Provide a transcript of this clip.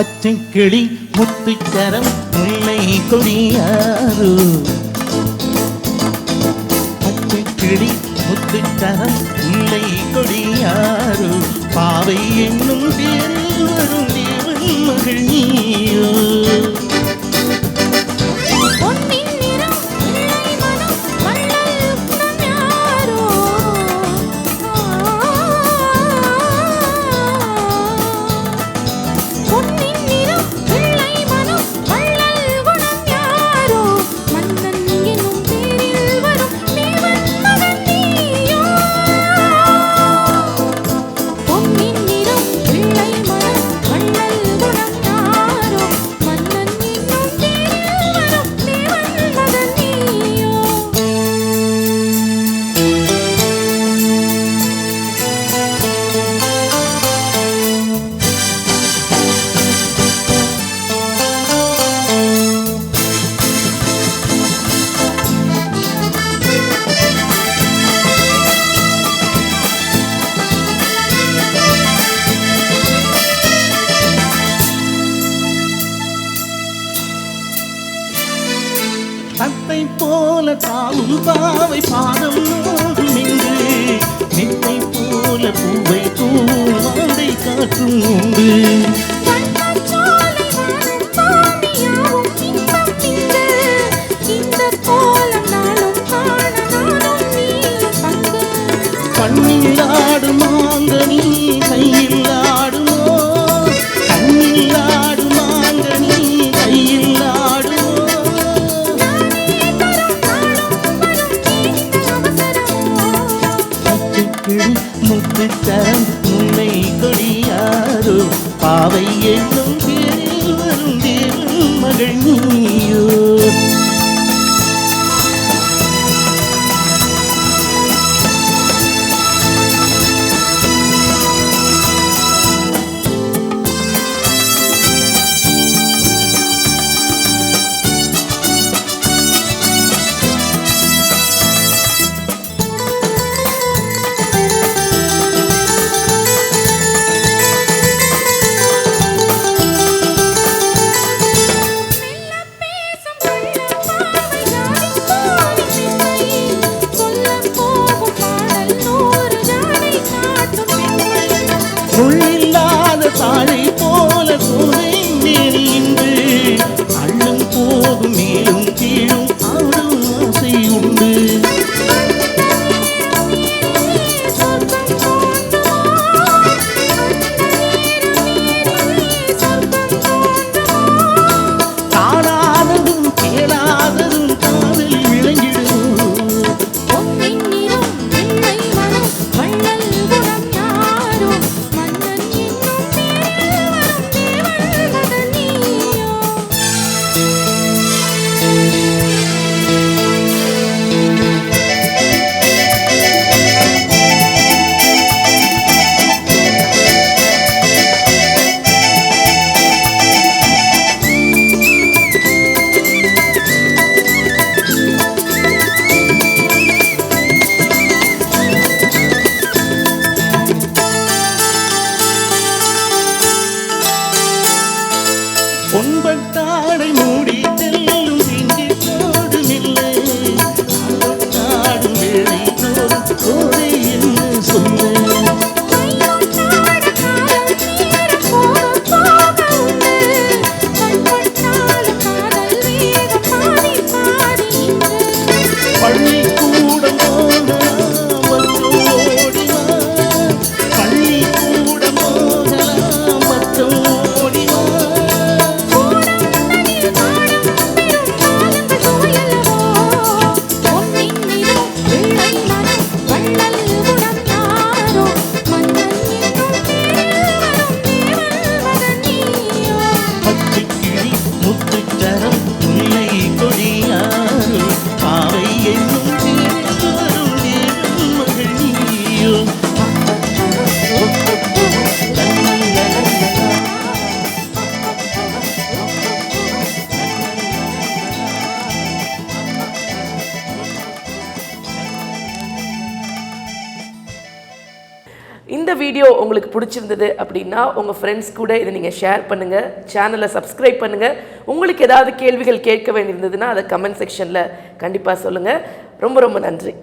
பச்சை கிளி முத்துச்சரம் முல்லை கொடியாறு. பச்சை கிளி முத்துச்சரம் முல்லை கொடியாறு. பாவை என்னும் பேரில் வரும் தேவன் மகள் நீயோ. தத்தை போல தாவும் பாவை பாதம் நோகும் இங்கு. நித்தை போல பூவை தூவாடை காற்றும் உண்டு. விட்ட உன்னை கொடியாரோ பாவை என்னும் பேரில் வந்தேன் மகள் நீ இந்த வீடியோ உங்களுக்கு பிடிச்சிருந்தது அப்படின்னா உங்கள் ஃப்ரெண்ட்ஸ் கூட இதை நீங்கள் ஷேர் பண்ணுங்கள் சேனலை சப்ஸ்கிரைப் பண்ணுங்கள் உங்களுக்கு ஏதாவது கேள்விகள் கேட்க வேண்டியிருந்ததுன்னா அதை கமெண்ட் செக்ஷனில் கண்டிப்பாக சொல்லுங்கள் ரொம்ப ரொம்ப நன்றி.